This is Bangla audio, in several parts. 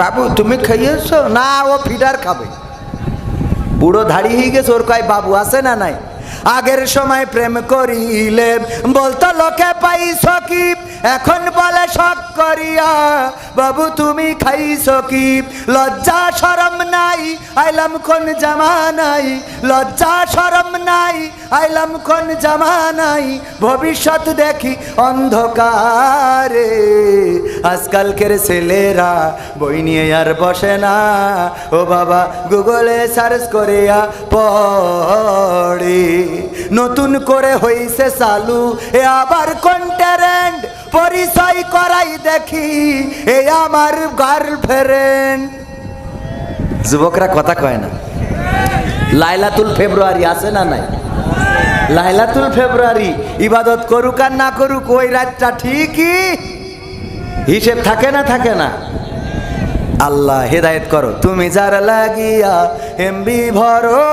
বাবু, তুমি খাইয়েছো না, ও ফিডার খাবে। বুড়ো ধাড়ি হয়ে গেছে, ওর কয়, বাবু, আছে না নাই? আগের সময় প্রেম করিলে, বলতো, লোকে পাইছ কি? এখন বলে, শখ করিয়া, বাবু, তুমি খাইছ কি? লজ্জা নাই আইলাম কোন জামানাই, লজ্জা সরম নাই। আইলাম কোন জামানাই, ভবিষ্যৎ দেখি অন্ধকারে। আজকালকের ছেলেরা বই নিয়ে আর বসে না। ও বাবা, গুগলে সার্চ করিয়া পড়ে। নতুন করে হইছে চালু। এ আবার কোন ট্যারেন্ট পরিচয় করাই দেখি। এ আমার গার্লফ্রেন্ড। যুবকরা কথা কয় না। লাইলাতুল ফেব্রুয়ারি আছে না নাই? লাইলাতুল ফেব্রুয়ারি ইবাদত করুক আর না করুক, ওই রাতটা ঠিকই হিসেব থাকে না থাকে না। আল্লাহ হেদায়েত করো। তুমি যার লাগিয়া এমবি ভরো,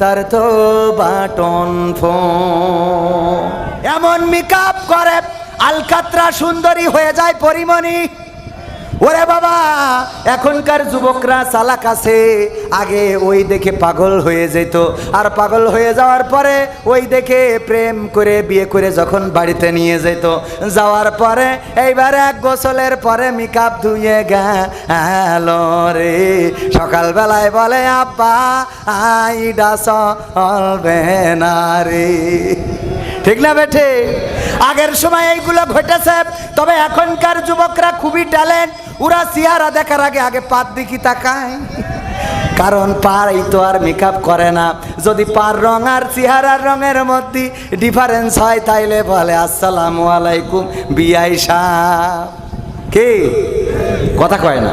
তার তো বাটন এমন মেকআপ করে, আলকাত্রা সুন্দরী হয়ে যায় পরিমণি। ওরে বাবা, এখনকার যুবকরা চালাক আছে। আগে ওই দেখে পাগল হয়ে যেত। আর পাগল হয়ে যাওয়ার পরে ওই দেখে প্রেম করে, বিয়ে করে যখন বাড়িতে নিয়ে যেত। যাওয়ার পরে এইবার এক গোসলের পরে মেকআপ ধুয়ে গেল রে। সকালবেলায় বলে, আব্বা, আইডা চলবে না রে। ঠিক না বেঠে? আগের সময় এইগুলো ঘটেছে, তবে এখনকার যুবকরা খুবই ট্যালেন্ট ওরা চেহারা দেখার আগে আগে পাত দিকি তাকায়। কারণ পার এই তো আর মেকআপ করে না। যদি পার রং আর চেহারার রঙের মধ্যে ডিফারেন্স হয়, তাইলে বলে, আসসালামু আলাইকুম বিআই সাহ কে? কথা কয় না।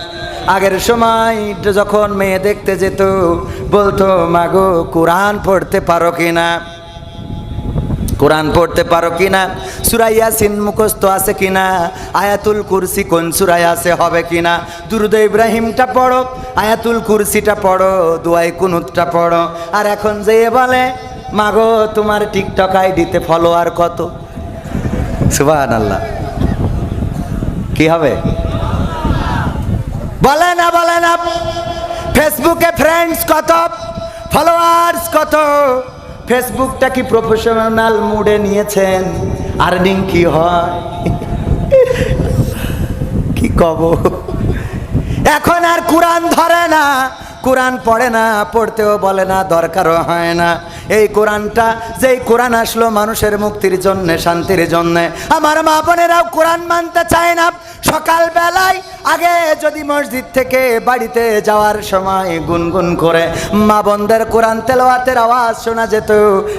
আগের সময় যখন মেয়ে দেখতে যেত, বলতো মাগো কোরআন পড়তে পারো কিনা? কোরআন পড়তে পারো কিনা? সুরাইয়া সিন মুখস্থ আছে কিনা? আয়াতুল কুরসি কোন সুরাই আছে, হবে কিনা? দুরুদ ইব্রাহিমটা পড়ো, আয়াতুল কুরসিটা পড়ো দুয়াই কুনুতটা পড়ো। আর এখন যে বলে মাগো তোমার টিকটক আইডিতে ফলোয়ার কত? সুবাহ আল্লাহ কি হবে? বলে না বলে না। ফেসবুকে ফ্রেন্ডস কত? ফলোয়ার্স কত? ফেসবুকটা কি প্রফেশনাল মুডে নিয়েছেন? আর্নিং কি হয়? কি কব? এখন আর কোরআন ধরে না। কোরআন পড়ে না, পড়তেও বলে না, দরকারও হয় না। এই কোরআনটা, যেই কোরআন আসলো মানুষের মুক্তির জন্য, শান্তির জন্য। আমার মা বোনেরাও কোরআন মানতে চায় না। সকাল বেলায় আগে যদি মসজিদ থেকে বাড়িতে যাওয়ার সময় গুনগুন করে মা বোনদের কোরআন তেলাওয়াতের আওয়াজ শোনা যেত,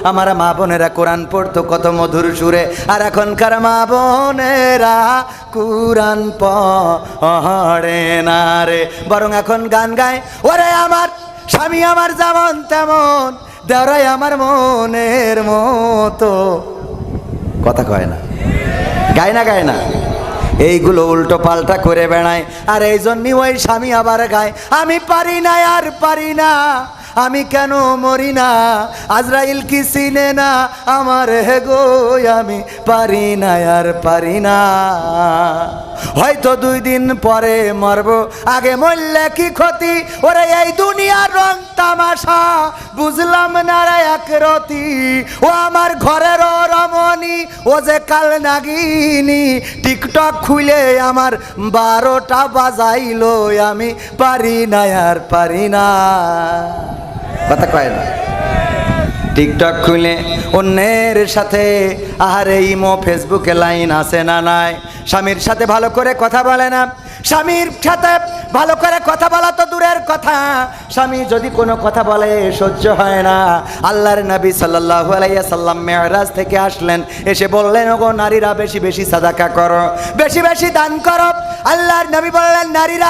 আমার মা বোনেরা কোরআন পড়তো কত মধুর সুরে, আর এখনকার মা বোনেরা কোরআন পড়ে না রে, বরং এখন গান গায়, ওরে আমার স্বামী, আমার যেমন তেমন, দেওরাই আমার মনের মতো। কথা কয় না। গায় না গায় না। এইগুলো উল্টো পাল্টা করে বেড়ায়। আর এই জন্যই ওই স্বামী আবার গায়, আমি পারি না, আর পারি না। আমি কেন মরি না? আজরাইল কি চিনে না? আমার হে গো, আমি পারি না, আর পারি না। হয়তো দুই দিন পরে মরব। আগে মরলে কি ক্ষতি? ওরে এই দুনিয়ার রং তামাশা। বুঝলাম না রে এক রতি। ও আমার ঘরের রমণী, ও যে কাল নাগিনি। টিকটক খুলে আমার বারোটা বাজাইলো। আমি পারি না, আর পারি না। কথা কয় না? টিকটক খুলে অন্যের সাথে, আহারে ইমো ফেসবুকে লাইন আছে না নাই? স্বামীর সাথে ভালো করে কথা বলে না। স্বামীর সাথে ভালো করে কথা বলা তো দূরের কথা। স্বামী যদি কোনো কথা বলে, সহ্য হয় না। আল্লাহর নবী সাল্লাল্লাহু আলাইহি সাল্লাম মেয়রাজ থেকে আসলেন। এসে বললেন, ওগো, নারীরা বেশি বেশি সাদাকা করো, বেশি বেশি দান করো। আল্লাহর নবী বললেন, নারীরা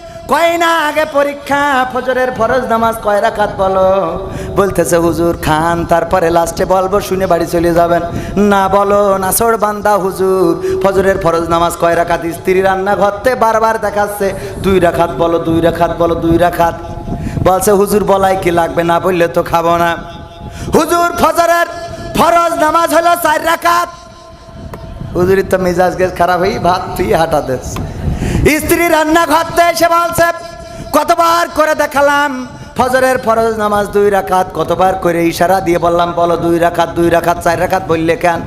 কয় না আগে পরীক্ষা, ফজরের ফরজ নামাজ কয় রাখাত বলো? বলতেছে, হুজুর, খান, তারপরে লাস্টে বলব, শুনে বাড়ি চলে যাবেন। না বলো, নাসর বান্দা, হুজুর, ফজরের ফরজ নামাজ কয় রাখাত স্ত্রী রান্না ঘরতে বারবার দেখাচ্ছে, দুই রাখাত বলো, দুই রাখাত বলো, দুই রাখাত বলছে, হুজুর, বলাই কি লাগবে? না বললে তো খাব না। হুজুর, ফজরের ফরজ নামাজ হলো চার রাখাত হুজুরির তো মেজাজ গেছ খারাপ হয়ে ভাত তুই হাঁটা দেশ স্ত্রী রান্না ঘরতে এসে বলছে, কতবার করে দেখালাম, ফজরের ফরজ নামাজ দুই রাকাত, কতবার করে ইশারা দিয়ে বললাম, বলো দুই রাকাত দুই রাকাত, চার রাকাত বললে কেন?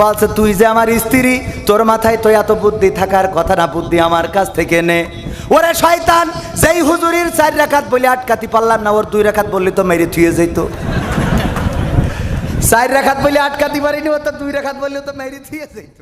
বলছে, তুই যে আমার স্ত্রী, তোর মাথায় তো এত বুদ্ধি থাকার কথা না, বুদ্ধি আমার কাছ থেকে নে। ওরে শয়তান, যেই হুজুরির চার রাকাত বলে আটকাতে পারলাম না, ওর দুই রাকাত বললে তো মেরে থুয়ে যেত চার রাখাত বলে আটকাতে পারিনি ও তো দুই রাখাত বললে তো মেরে থুয়ে যেত